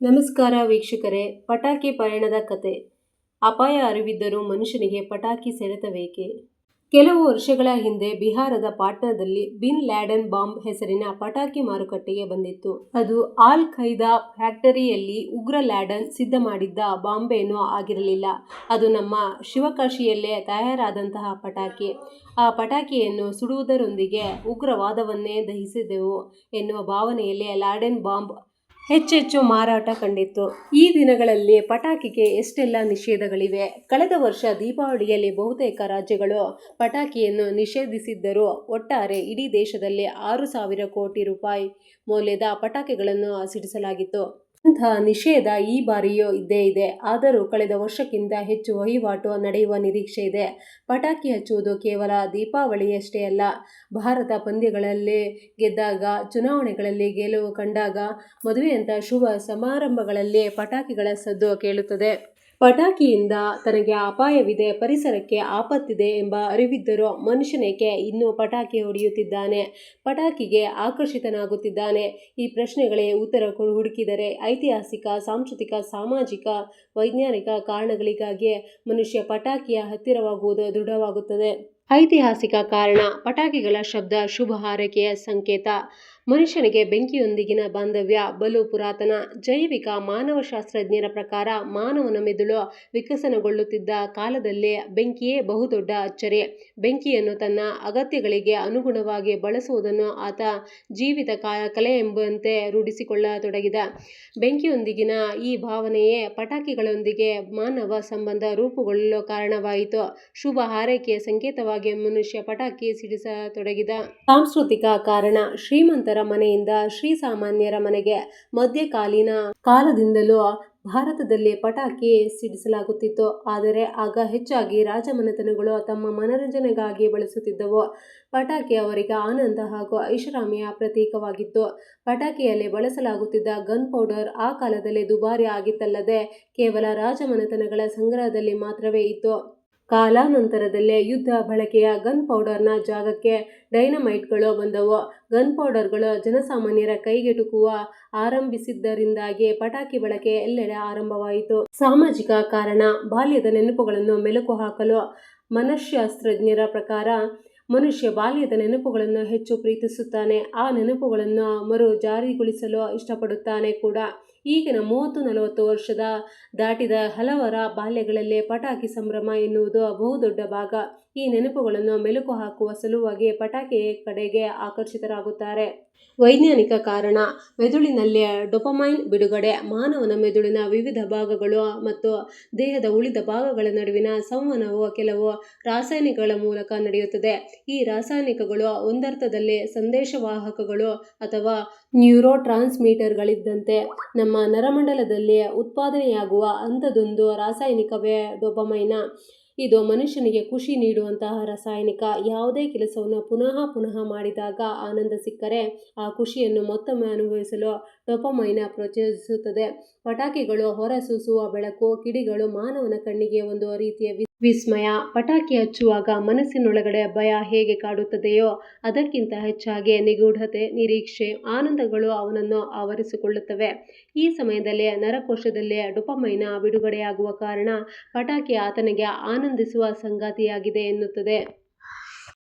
ನಮಸ್ಕಾರ ವೀಕ್ಷಕರೇ, ಪಟಾಕಿ ಪಯಣದ ಕತೆ. ಅಪಾಯ ಅರಿವಿದ್ದರೂ ಮನುಷ್ಯನಿಗೆ ಪಟಾಕಿ ಸೆಳೆತಬೇಕೆ ಕೆಲವು ವರ್ಷಗಳ ಹಿಂದೆ ಬಿಹಾರದ ಪಾಟ್ನಾದಲ್ಲಿ ಬಿನ್ ಲ್ಯಾಡನ್ ಬಾಂಬ್ ಹೆಸರಿನ ಪಟಾಕಿ ಮಾರುಕಟ್ಟೆಗೆ ಬಂದಿತ್ತು. ಅದು ಆಲ್ ಖೈದಾ ಫ್ಯಾಕ್ಟರಿಯಲ್ಲಿ ಉಗ್ರ ಲ್ಯಾಡನ್ ಸಿದ್ಧ ಮಾಡಿದ್ದ ಬಾಂಬೇನೂ ಆಗಿರಲಿಲ್ಲ. ಅದು ನಮ್ಮ ಶಿವಕಾಶಿಯಲ್ಲೇ ತಯಾರಾದಂತಹ ಪಟಾಕಿ. ಆ ಪಟಾಕಿಯನ್ನು ಸುಡುವುದರೊಂದಿಗೆ ಉಗ್ರವಾದವನ್ನೇ ದಹಿಸಿದೆವು ಎನ್ನುವ ಭಾವನೆಯಲ್ಲಿ ಲ್ಯಾಡನ್ ಬಾಂಬ್ ಹೆಚ್ಚೆಚ್ಚು ಮಾರಾಟ ಕಂಡಿತ್ತು. ಈ ದಿನಗಳಲ್ಲಿ ಪಟಾಕಿಗೆ ಎಷ್ಟೆಲ್ಲ ನಿಷೇಧಗಳಿವೆ? ಕಳೆದ ವರ್ಷ ದೀಪಾವಳಿಯಲ್ಲಿ ಬಹುತೇಕ ರಾಜ್ಯಗಳು ಪಟಾಕಿಯನ್ನು ನಿಷೇಧಿಸಿದ್ದರೂ ಒಟ್ಟಾರೆ ಇಡೀ ದೇಶದಲ್ಲಿ ಆರು ಸಾವಿರ ಕೋಟಿ ರೂಪಾಯಿ ಮೌಲ್ಯದ ಪಟಾಕಿಗಳನ್ನು ಸಿಡಿಸಲಾಗಿತ್ತು ಅಂಥ ನಿಷೇಧ ಈ ಬಾರಿಯೂ ಇದ್ದೇ ಇದೆ. ಆದರೂ ಕಳೆದ ವರ್ಷಕ್ಕಿಂತ ಹೆಚ್ಚು ವಹಿವಾಟು ನಡೆಯುವ ನಿರೀಕ್ಷೆ ಇದೆ. ಪಟಾಕಿ ಹಚ್ಚುವುದು ಕೇವಲ ದೀಪಾವಳಿಯಷ್ಟೇ ಅಲ್ಲ. ಭಾರತ ಪಂದ್ಯಗಳಲ್ಲಿ ಗೆದ್ದಾಗ, ಚುನಾವಣೆಗಳಲ್ಲಿ ಗೆಲುವು ಕಂಡಾಗ ಮದುವೆಯಂಥ ಶುಭ ಸಮಾರಂಭಗಳಲ್ಲಿ ಪಟಾಕಿಗಳ ಸದ್ದು ಕೇಳುತ್ತದೆ. ಪಟಾಕಿಯಿಂದ ತನಗೆ ಅಪಾಯವಿದೆ, ಪರಿಸರಕ್ಕೆ ಆಪತ್ತಿದೆ ಎಂಬ ಅರಿವಿದ್ದರೂ ಮನುಷ್ಯನೇಕೆ ಇನ್ನೂ ಪಟಾಕಿ ಹೊಡೆಯುತ್ತಿದ್ದಾನೆ? ಪಟಾಕಿಗೆ ಆಕರ್ಷಿತನಾಗುತ್ತಿದ್ದಾನೆ. ಈ ಪ್ರಶ್ನೆಗಳೇ ಉತ್ತರ ಹುಡುಕಿದರೆ ಐತಿಹಾಸಿಕ, ಸಾಂಸ್ಕೃತಿಕ, ಸಾಮಾಜಿಕ, ವೈಜ್ಞಾನಿಕ ಕಾರಣಗಳಿಗಾಗಿ ಮನುಷ್ಯ ಪಟಾಕಿಯ ಹತ್ತಿರವಾಗುವುದು ದೃಢವಾಗುತ್ತದೆ. ಐತಿಹಾಸಿಕ ಕಾರಣ, ಪಟಾಕಿಗಳ ಶಬ್ದ ಶುಭ ಹಾರೈಕೆಯ ಸಂಕೇತ. ಮನುಷ್ಯನಿಗೆ ಬೆಂಕಿಯೊಂದಿಗಿನ ಬಾಂಧವ್ಯ, ಬಲು ಪುರಾತನ, ಜೈವಿಕ ಮಾನವಶಾಸ್ತ್ರಜ್ಞರ ಪ್ರಕಾರ ಮಾನವನ ಮೆದುಳು ವಿಕಸನಗೊಳ್ಳುತ್ತಿದ್ದ ಕಾಲದಲ್ಲೇ ಬೆಂಕಿಯೇ ಬಹುದೊಡ್ಡ ಅಚ್ಚರಿ. ಬೆಂಕಿಯನ್ನು ತನ್ನ ಅಗತ್ಯಗಳಿಗೆ ಅನುಗುಣವಾಗಿ ಬಳಸುವುದನ್ನು ಆತ ಜೀವಿತ ಕಲೆ ಎಂಬಂತೆ ರೂಢಿಸಿಕೊಳ್ಳತೊಡಗಿದ. ಬೆಂಕಿಯೊಂದಿಗಿನ ಈ ಭಾವನೆಯೇ ಪಟಾಕಿಗಳೊಂದಿಗೆ ಮಾನವ ಸಂಬಂಧ ರೂಪುಗೊಳ್ಳಲು ಕಾರಣವಾಯಿತು. ಶುಭ ಹಾರೈಕೆಯ ಸಂಕೇತವಾಗಿ ಮನುಷ್ಯ ಪಟಾಕಿ ಸಿಡಿಸತೊಡಗಿದ. ಸಾಂಸ್ಕೃತಿಕ ಕಾರಣ ಶ್ರೀಮಂತರ ಮನೆಯಿಂದ ಶ್ರೀ ಸಾಮಾನ್ಯರ ಮನೆಗೆ ಮಧ್ಯಕಾಲೀನ ಕಾಲದಿಂದಲೂ ಭಾರತದಲ್ಲಿ ಪಟಾಕಿ ಸಿಡಿಸಲಾಗುತ್ತಿತ್ತು. ಆದರೆ ಆಗ ಹೆಚ್ಚಾಗಿ ರಾಜಮನೆತನಗಳು ತಮ್ಮ ಮನರಂಜನೆಗಾಗಿ ಬಳಸುತ್ತಿದ್ದವು. ಪಟಾಕಿ ಅವರಿಗೆ ಆನಂದ ಹಾಗೂ ಐಷಾರಾಮಿಯ ಪ್ರತೀಕವಾಗಿತ್ತು. ಪಟಾಕಿಯಲ್ಲಿ ಬಳಸಲಾಗುತ್ತಿದ್ದ ಗನ್ ಪೌಡರ್ ಆ ಕಾಲದಲ್ಲಿ ದುಬಾರಿ ಆಗಿತ್ತಲ್ಲದೆ ಕೇವಲ ರಾಜಮನೆತನಗಳ ಸಂಗ್ರಹದಲ್ಲಿ ಮಾತ್ರವೇ ಇತ್ತು. ಕಾಲಾನಂತರದಲ್ಲೇ ಯುದ್ಧ ಬಳಕೆಯ ಗನ್ ಪೌಡರ್ನ ಜಾಗಕ್ಕೆ ಡೈನಮೈಟ್ಗಳು ಬಂದವು. ಗನ್ ಪೌಡರ್ಗಳು ಜನಸಾಮಾನ್ಯರ ಕೈಗೆಟುಕುವ ಆರಂಭಿಸಿದ್ದರಿಂದಾಗಿ ಪಟಾಕಿ ಬಳಕೆ ಎಲ್ಲೆಡೆ ಆರಂಭವಾಯಿತು. ಸಾಮಾಜಿಕ ಕಾರಣ, ಬಾಲ್ಯದ ನೆನಪುಗಳನ್ನು ಮೆಲುಕು ಹಾಕಲು ಮನಃಶಾಸ್ತ್ರಜ್ಞರ ಪ್ರಕಾರ ಮನುಷ್ಯ ಬಾಲ್ಯದ ನೆನಪುಗಳನ್ನು ಹೆಚ್ಚು ಪ್ರೀತಿಸುತ್ತಾನೆ. ಆ ನೆನಪುಗಳನ್ನು ಮರು ಜಾರಿಗೊಳಿಸಲು ಇಷ್ಟಪಡುತ್ತಾನೆ ಕೂಡ. ಈಗಿನ ಮೂವತ್ತು ನಲವತ್ತು ವರ್ಷದ ದಾಟಿದ ಹಲವರ ಬಾಲ್ಯಗಳಲ್ಲಿ ಪಟಾಕಿ ಸಂಭ್ರಮ ಎನ್ನುವುದು ಬಹುದೊಡ್ಡ ಭಾಗ. ಈ ನೆನಪುಗಳನ್ನು ಮೆಲುಕು ಹಾಕುವ ಸಲುವಾಗಿ ಪಟಾಕಿ ಕಡೆಗೆ ಆಕರ್ಷಿತರಾಗುತ್ತಾರೆ. ವೈಜ್ಞಾನಿಕ ಕಾರಣ, ಮೆದುಳಿನಲ್ಲಿ ಡೊಪಮೈನ್ ಬಿಡುಗಡೆ, ಮಾನವನ ಮೆದುಳಿನ ವಿವಿಧ ಭಾಗಗಳು ಮತ್ತು ದೇಹದ ಉಳಿದ ಭಾಗಗಳ ನಡುವಿನ ಸಂವಹನವು ಕೆಲವು ರಾಸಾಯನಿಕಗಳ ಮೂಲಕ ನಡೆಯುತ್ತದೆ. ಈ ರಾಸಾಯನಿಕಗಳು ಒಂದರ್ಥದಲ್ಲಿ ಸಂದೇಶವಾಹಕಗಳು ಅಥವಾ ನ್ಯೂರೋ ಟ್ರಾನ್ಸ್ಮಿಟರ್ಗಳಿದ್ದಂತೆ ನರಮಂಡಲದಲ್ಲಿ ಉತ್ಪಾದನೆಯಾಗುವ ಅಂಥದೊಂದು ರಾಸಾಯನಿಕವೇ ಡೊಪಮೈನ್. ಇದು ಮನುಷ್ಯನಿಗೆ ಖುಷಿ ನೀಡುವಂತಹ ರಾಸಾಯನಿಕ. ಯಾವುದೇ ಕೆಲಸವನ್ನು ಪುನಃ ಪುನಃ ಮಾಡಿದಾಗ ಆನಂದ ಸಿಕ್ಕರೆ ಆ ಖುಷಿಯನ್ನು ಮತ್ತೊಮ್ಮೆ ಅನುಭವಿಸಲು ಡೋಪಮೈನ ಪ್ರೋತ್ಸಾಹಿಸುತ್ತದೆ. ಪಟಾಕಿಗಳು ಹೊರಸೂಸುವ ಬೆಳಕು, ಕಿಡಿಗಳು ಮಾನವನ ಕಣ್ಣಿಗೆ ಒಂದು ರೀತಿಯ ವಿಸ್ಮಯ. ಪಟಾಕಿ ಹಚ್ಚುವಾಗ ಮನಸ್ಸಿನೊಳಗಡೆ ಭಯ ಹೇಗೆ ಕಾಡುತ್ತದೆಯೋ ಅದಕ್ಕಿಂತ ಹೆಚ್ಚಾಗಿ ನಿಗೂಢತೆ, ನಿರೀಕ್ಷೆ, ಆನಂದಗಳು ಅವನನ್ನು ಆವರಿಸಿಕೊಳ್ಳುತ್ತವೆ. ಈ ಸಮಯದಲ್ಲಿ ನರಕೋಶದಲ್ಲಿ ಡುಪಮೈನ ಬಿಡುಗಡೆಯಾಗುವ ಕಾರಣ ಪಟಾಕಿ ಆತನಿಗೆ ಆನಂದಿಸುವ ಸಂಗಾತಿಯಾಗಿದೆ ಎನ್ನುತ್ತದೆ.